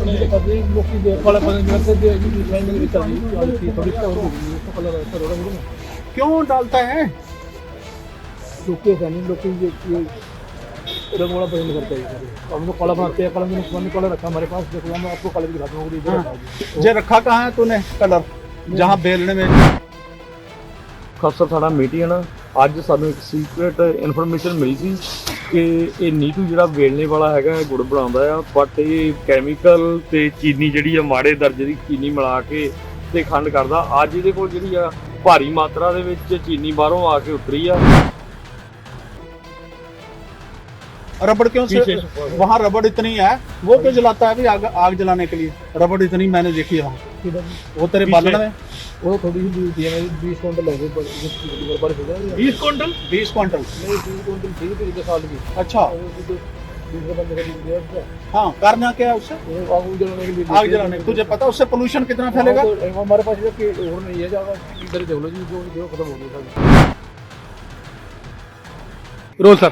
ਲੋਕੀ ਦੇ ਕੋਲ ਪਤਾ ਨਹੀਂ ਕਰਦੇ ਜੀ ਜੀ ਲਾਈਨ ਦੇ ਵਿੱਚ ਆ ਜੀ ਆਲਸੀ ਥੋੜੀ ਤਾਂ ਹੋ ਗਈ ਉਸ ਕੋਲ ਸਰ ਹੋ ਗਈ क्यों डालता है लोके से नहीं लोके ये ये रंग वाला पसंद करते हैं सर हम लोग कलर बनाते हैं कलर में मैंने कलर रखा हमारे पास देखो हम आपको कलर दिखाता हूँ इधर रखा है जे रखा कहाँ है तूने कलर जहाँ बेलने में ਖਾਲਸਾ ਥਾਣਾ ਮੀਟਿੰਗ ਅੱਜ ਸਾਨੂੰ ਇੱਕ ਸੀਕ੍ਰੀਟ ਇਨਫੋਰਮੇਸ਼ਨ ਮਿਲੀ ਸੀ ਕਿ ਇਹ ਨੀਟੂ ਜਿਹੜਾ ਵੇਲਣੇ ਵਾਲਾ ਹੈਗਾ ਗੁੜ ਬਣਾਉਂਦਾ ਆ ਬਟ ਇਹ ਕੈਮੀਕਲ ਤੇ ਚੀਨੀ ਜਿਹੜੀ ਆ, ਮਾੜੇ ਦਰਜੇ ਦੀ ਚੀਨੀ ਮਿਲਾ ਕੇ ਤੇ ਖੰਡ ਕਰਦਾ। ਅੱਜ ਇਹਦੇ ਕੋਲ ਜਿਹੜੀ ਆ, ਭਾਰੀ ਮਾਤਰਾ ਦੇ ਵਿੱਚ ਚੀਨੀ ਬਾਹਰੋਂ ਆ ਕੇ ਉਤਰੀ ਆ। रबड़ क्यों से वहाँ रबड़ इतनी है वो क्यों जलाता है आग आग जलाने के लिए? रबड़ इतनी मैंने देखी है वहाँ। वो तेरे बालन में? वो थोड़ी सी दूर थी बीस क्विंटल हो बीस क्विंटल? बीस क्विंटल। क्विंटल थी अच्छा। तो हाँ करना क्या है उससे? आग जलाने के लिए आग जलाने तुझे पता उससे पोल्यूशन कितना हाँ, फैलेगा? हमारे पास और नहीं है इधर जो खत्म हो सर रोल सर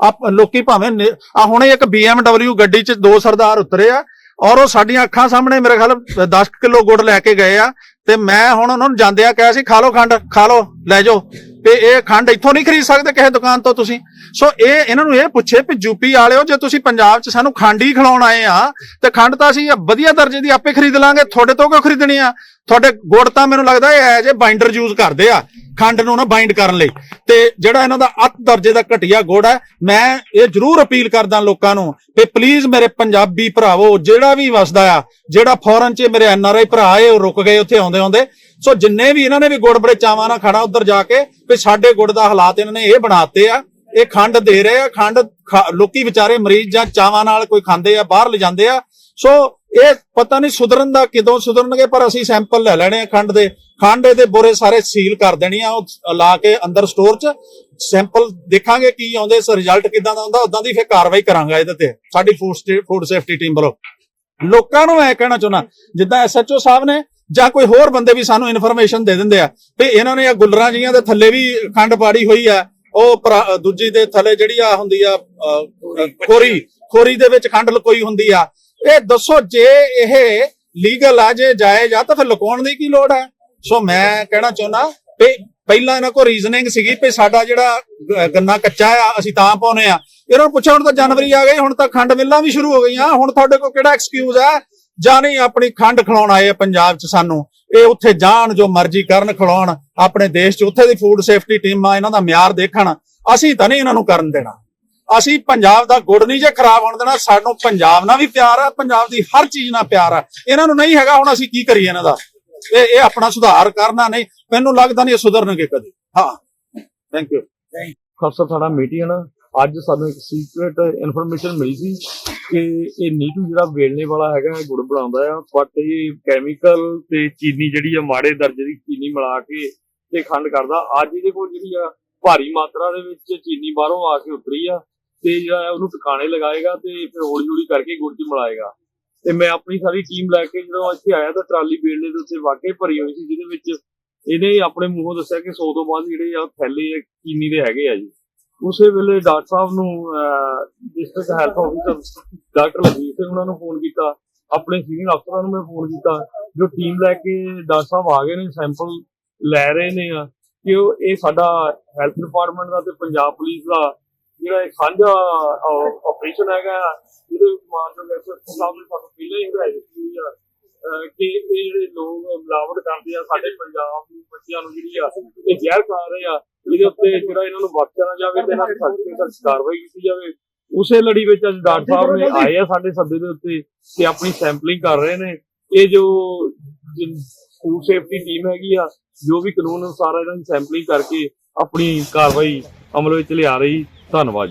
ਆਪ ਲੋਕੀ ਭਾਵੇਂ ਆ ਹੁਣੇ ਇੱਕ BMW ਗੱਡੀ 'ਚ ਦੋ ਸਰਦਾਰ ਉਤਰੇ ਆ ਔਰ ਉਹ ਸਾਡੀਆਂ ਅੱਖਾਂ ਸਾਹਮਣੇ ਮੇਰੇ ਖਿਆਲ 10 ਕਿਲੋ ਗੁੜ ਲੈ ਕੇ ਗਏ ਆ ਤੇ ਮੈਂ ਹੁਣ ਉਹਨਾਂ ਨੂੰ ਜਾਂਦਿਆਂ ਕਿਹਾ ਸੀ, ਖਾ ਲਓ ਖੰਡ, ਖਾ ਲਓ। ਲੈ ਜਾਓ। ਤੇ ਇਹ ਖੰਡ ਇੱਥੋਂ ਨਹੀਂ ਖਰੀਦ ਸਕਦੇ ਕਿਸੇ ਦੁਕਾਨ ਤੋਂ ਤੁਸੀਂ। ਸੋ ਇਹ ਇਹਨਾਂ ਨੂੰ ਇਹ ਪੁੱਛੇ ਵੀ ਯੂਪੀ ਵਾਲਿਓ, ਜੇ ਤੁਸੀਂ ਪੰਜਾਬ 'ਚ ਸਾਨੂੰ ਖੰਡ ਹੀ ਖਿਲਾਉਣ ਆਏ ਆ, ਤੇ ਖੰਡ ਤਾਂ ਅਸੀਂ ਵਧੀਆ ਦਰਜੇ ਦੀ ਆਪੇ ਖਰੀਦ ਲਾਂਗੇ। ਤੁਹਾਡੇ ਤੋਂ ਕਿਉਂ ਖਰੀਦਣੀ ਆ? ਤੁਹਾਡੇ ਗੁੜ ਤਾਂ ਮੈਨੂੰ ਲੱਗਦਾ ਇਹ ਐਜ ਬਾਈਂਡਰ ਯੂਜ਼ ਕਰਦੇ ਆ, ਖੰਡ ਨੂੰ ਨਾ ਬਾਈਂਡ ਕਰਨ ਲਈ। ਤੇ ਜਿਹੜਾ ਇਹਨਾਂ ਦਾ ਅੱਤ ਦਰਜੇ ਦਾ ਘਟੀਆ ਗੁੜ ਹੈ, ਮੈਂ ਇਹ ਜ਼ਰੂਰ ਅਪੀਲ ਕਰਦਾ ਲੋਕਾਂ ਨੂੰ ਕਿ ਪਲੀਜ਼ ਮੇਰੇ ਪੰਜਾਬੀ ਭਰਾਵੋ, ਜਿਹੜਾ ਵੀ ਵਸਦਾ ਆ, ਜਿਹੜਾ ਫੋਰਨ 'ਚ ਮੇਰੇ ਐਨਆਰਆਈ ਭਰਾ ਆਏ, ਉਹ ਰੁਕ ਗਏ ਉੱਥੇ ਆਉਂਦੇ ਆਉਂਦੇ ਸੋ ਜਿੰਨੇ ਵੀ ਇਹਨਾਂ ਨੇ ਵੀ ਗੁੜ ਬੜੇ ਚਾਵਾਂ ਨਾਲ ਖਾਣਾ ਉੱਧਰ ਜਾ ਕੇ ਵੀ ਸਾਡੇ ਗੁੜ ਦਾ ਹਾਲਾਤ ਇਹਨਾਂ ਨੇ ਇਹ ਬਣਾਤੇ ਆ, ਇਹ ਖੰਡ ਦੇ ਰਹੇ ਆ, ਖੰਡ ਖਾ- ਲੋਕੀ ਵਿਚਾਰੇ ਮਰੀਜ਼ ਜਾਂ ਚਾਵਾਂ ਨਾਲ ਕੋਈ ਖਾਂਦੇ ਆ, ਬਾਹਰ ਲਿਜਾਂਦੇ ਆ। ਸੋ ਇਹ ਪਤਾ ਨਹੀਂ ਸੁਧਰਨ ਦਾ ਕਿਦੋਂ ਸੁਧਰਨਗੇ, ਪਰ ਅਸੀਂ ਸੈਂਪਲ ਲੈ ਲੈਣੇ ਆ ਖੰਡ ਦੇ। ਖੰਡ ਇਹਦੇ ਬੋਰੇ ਸਾਰੇ ਸੀਲ ਕਰ ਦੇਣੀ ਆ, ਉਹ ਲਾ ਕੇ ਅੰਦਰ ਸਟੋਰ 'ਚ। ਸੈਂਪਲ ਦੇਖਾਂਗੇ ਕੀ ਆਉਂਦੇ, ਇਸ ਰਿਜ਼ਲਟ ਕਿਦਾਂ ਦਾ ਆਉਂਦਾ ਉਦਾਂ ਦੀ ਫਿਰ ਕਾਰਵਾਈ ਕਰਾਂਗਾ ਇਹਦੇ ਤੇ। ਸਾਡੀ ਫੂਡ ਫੂਡ ਸੇਫਟੀ ਟੀਮ ਵੱਲੋਂ। ਲੋਕਾਂ ਨੂੰ ਮੈਂ ਕਹਿਣਾ ਚਾਹੁੰਦਾ, ਜਿੱਦਾਂ ਐਸਐਚਓ ਸਾਹਿਬ ਨੇ ਜਾਂ ਕੋਈ ਹੋਰ ਬੰਦੇ ਵੀ ਸਾਨੂੰ ਇਨਫੋਰਮੇਸ਼ਨ ਦੇ ਦਿੰਦੇ ਆ ਵੀ ਇਹਨਾਂ ਨੇ ਆ ਗੁੱਲਰਾਂ ਜੀਆਂ ਦੇ ਥੱਲੇ ਵੀ ਖੰਡ ਪਾੜੀ ਹੋਈ ਆ, ਉਹ ਦੂਜੀ ਦੇ ਥੱਲੇ ਜਿਹੜੀ ਆ ਹੁੰਦੀ ਆ ਖੋਰੀ ਖੋਰੀ ਦੇ ਵਿੱਚ ਖੰਡ ਲਕੋਈ ਹੁੰਦੀ ਆ। ਇਹ ਦੱਸੋ ਜੇ ਇਹ ਲੀਗਲ ਆ, ਜੇ ਜਾਇਜ਼ ਆ ਤਾਂ ਫਿਰ ਲੁਕਾਉਣ ਦੀ ਕੀ ਲੋੜ ਹੈ ਸੋ ਮੈਂ ਕਹਿਣਾ ਚਾਹੁੰਦਾ ਵੀ ਪਹਿਲਾਂ ਇਹਨਾਂ ਕੋ ਰੀਜ਼ਨਿੰਗ ਸੀਗੀ ਵੀ ਸਾਡਾ ਜਿਹੜਾ ਗੰਨਾ ਕੱਚਾ ਆ, ਅਸੀਂ ਤਾਂ ਪਾਉਨੇ ਆ। ਇਹਨਾਂ ਨੂੰ ਪੁੱਛਿਆ, ਹੁਣ ਤਾਂ ਜਨਵਰੀ ਆ ਗਈ, ਹੁਣ ਤਾਂ ਖੰਡ ਮਿੱਲਾਂ ਵੀ ਸ਼ੁਰੂ ਹੋ ਗਈਆਂ, ਹੁਣ ਤੁਹਾਡੇ ਕੋਲ ਕਿਹੜਾ ਐਕਸਕਿਊਜ਼ ਹੈ ਜਾਂ ਨਹੀਂ ਆਪਣੀ ਖੰਡ ਖਿਲਾਉਣ ਆਏ ਪੰਜਾਬ 'ਚ ਸਾਨੂੰ, ਇਹ ਉੱਥੇ ਜਾਣ ਜੋ ਮਰਜ਼ੀ ਕਰਨ ਖਿਲਾਉਣ, ਆਪਣੇ ਦੇਸ਼ 'ਚ ਉੱਥੇ ਦੀ ਫੂਡ ਸੇਫਟੀ ਟੀਮਾਂ ਇਹਨਾਂ ਦਾ ਮਿਆਰ ਦੇਖਣ, ਅਸੀਂ ਤਾਂ ਨਹੀਂ ਇਹਨਾਂ ਨੂੰ ਕਰਨ ਦੇਣਾ। ਅਸੀਂ ਪੰਜਾਬ ਦਾ ਗੁੜ ਨਹੀਂ ਜੇ ਖਰਾਬ ਹੋਣ ਦੇਣਾ, ਸਾਨੂੰ ਪੰਜਾਬ ਨਾਲ ਵੀ ਪਿਆਰ ਆ, ਪੰਜਾਬ ਦੀ ਹਰ ਚੀਜ਼ ਨਾਲ ਪਿਆਰ ਆ। ਇਹਨਾਂ ਨੂੰ ਨਹੀਂ ਹੈਗਾ ਹੁਣ ਅਸੀਂ ਕੀ ਕਰੀਏ ਇਹਨਾਂ ਦਾ। ਇਹ ਇਹ ਆਪਣਾ ਸੁਧਾਰ ਕਰਨਾ ਨਹੀਂ, ਮੈਨੂੰ ਲੱਗਦਾ ਨਹੀਂ ਇਹ ਸੁਧਰਨਗੇ ਕਦੇ। ਹਾਂ। ਥੈਂਕ ਯੂ ਖਾਲਸਾ ਥਾਣਾ ਮੀਟਿੰਗ ਅੱਜ ਸਾਨੂੰ ਇੱਕ ਸੀਕ੍ਰੀਟ ਇਨਫੋਰਮੇਸ਼ਨ ਮਿਲੀ ਸੀ। ਕਿ ਇਹ ਨੀਟੂ ਜਿਹੜਾ ਵੇਲਣੇ ਵਾਲਾ ਹੈਗਾ ਗੁੜ ਬਣਾਉਂਦਾ ਆ ਬਟ ਇਹ ਕੈਮੀਕਲ ਤੇ ਚੀਨੀ ਜਿਹੜੀ ਆ, ਮਾੜੇ ਦਰਜੇ ਦੀ ਚੀਨੀ ਮਿਲਾ ਕੇ ਤੇ ਖੰਡ ਕਰਦਾ। ਅੱਜ ਇਹਦੇ ਕੋਲ ਜਿਹੜੀ ਆ, ਭਾਰੀ ਮਾਤਰਾ ਦੇ ਵਿੱਚ ਚੀਨੀ ਬਾਹਰੋਂ ਆ ਕੇ ਉਤਰੀ ਆ, ਤੇ ਜਿਹੜਾ ਉਹਨੂੰ ਟਿਕਾਣੇ ਲਗਾਏਗਾ ਤੇ ਫਿਰ ਹੌਲੀ ਹੌਲੀ ਕਰਕੇ ਗੁੜ ਚ ਮਿਲਾਏਗਾ। ਤੇ ਮੈਂ ਆਪਣੀ ਸਾਰੀ ਟੀਮ ਲੈ ਕੇ ਜਦੋਂ ਇੱਥੇ ਆਇਆ ਤਾਂ ਟਰਾਲੀ ਵੇਲਣੇ ਦੇ ਉੱਤੇ ਵਾਕਈ ਭਰੀ ਹੋਈ ਸੀ, ਜਿਹਦੇ ਵਿੱਚ ਇਹਨੇ ਆਪਣੇ ਮੂੰਹੋਂ ਦੱਸਿਆ ਕਿ 100 ਤੋਂ ਬਾਅਦ ਜਿਹੜੇ ਆ ਥੈਲੇ ਆ ਚੀਨੀ ਦੇ ਹੈਗੇ ਆ ਜੀ। ਉਸੇ ਵੇਲੇ ਡਾਕਟਰ ਸਾਹਿਬ ਨੂੰ ਡਿਸਟ੍ਰਿਕਟ ਹੈਲਥ ਆਫੀਸਰ ਡਾਕਟਰ ਲਵੀਰ ਸਿੰਘ ਉਹਨਾਂ ਨੂੰ ਫੋਨ ਕੀਤਾ। ਆਪਣੇ ਸੀਨੀਅਰ ਅਫਸਰਾਂ ਨੂੰ ਮੈਂ ਫੋਨ ਕੀਤਾ, ਜੋ ਟੀਮ ਲੈ ਕੇ ਡਾਕਟਰ ਸਾਹਿਬ ਆ ਗਏ ਨੇ ਸੈਂਪਲ ਲੈ ਰਹੇ ਨੇ ਆ, ਕਿ ਉਹ, ਇਹ ਸਾਡਾ ਹੈਲਥ ਡਿਪਾਰਟਮੈਂਟ ਦਾ ਤੇ ਪੰਜਾਬ ਪੁਲਿਸ ਦਾ ਜਿਹੜਾ ਇਹ ਸਾਂਝਾ ਆਪਰੇਸ਼ਨ ਹੈਗਾ ਜਿਹਦੇ ਵਿੱਚ ਮਾਨਯੋਗ ਐਸਐਸਪੀ ਸਾਹਿਬ ਨੇ ਸਾਨੂੰ ਪਹਿਲਾਂ ਹੀ ਹਦਾਇਤ ਕੀਤੀ ਹੋਈ ਆ। ਕਿ ਇਹ ਜਿਹੜੇ ਲੋਕ ਮਿਲਾਵਟ ਕਰਦੇ ਆ ਸਾਡੇ ਪੰਜਾਬ ਨੂੰ, ਬੱਚਿਆਂ ਨੂੰ ਜਿਹੜੀ ਆ, ਇਹ ਜ਼ਹਿਰ ਖਾ ਰਹੇ ਆ, ਇਹਦੇ ਉੱਤੇ ਜਿਹੜਾ ਇਹਨਾਂ ਨੂੰ ਬਖਸ਼ਿਆ ਨਾ ਜਾਵੇ ਤੇ ਇਹਨਾਂ ਦੀ ਸਖਤ ਤੋਂ ਸਖਤ ਕਾਰਵਾਈ ਕੀਤੀ ਜਾਵੇ। ਉਸੇ ਲੜੀ ਵਿੱਚ ਅੱਜ ਡਾਕਟਰ ਸਾਹਿਬ ਨੇ ਆਏ ਆ ਸਾਡੇ ਸੱਦੇ ਦੇ ਉੱਤੇ ਤੇ ਆਪਣੀ ਸੈਂਪਲਿੰਗ ਕਰ ਰਹੇ ਨੇ। ਇਹ ਜੋ ਫੂਡ ਸੇਫਟੀ ਟੀਮ ਹੈਗੀ ਆ, ਜੋ ਵੀ ਕਾਨੂੰਨ ਅਨੁਸਾਰ ਇਹਨਾਂ ਦੀ ਸੈਂਪਲਿੰਗ ਕਰਕੇ ਆਪਣੀ ਕਾਰਵਾਈ ਅਮਲ ਵਿੱਚ ਲਿਆ ਰਹੀ। ਧੰਨਵਾਦ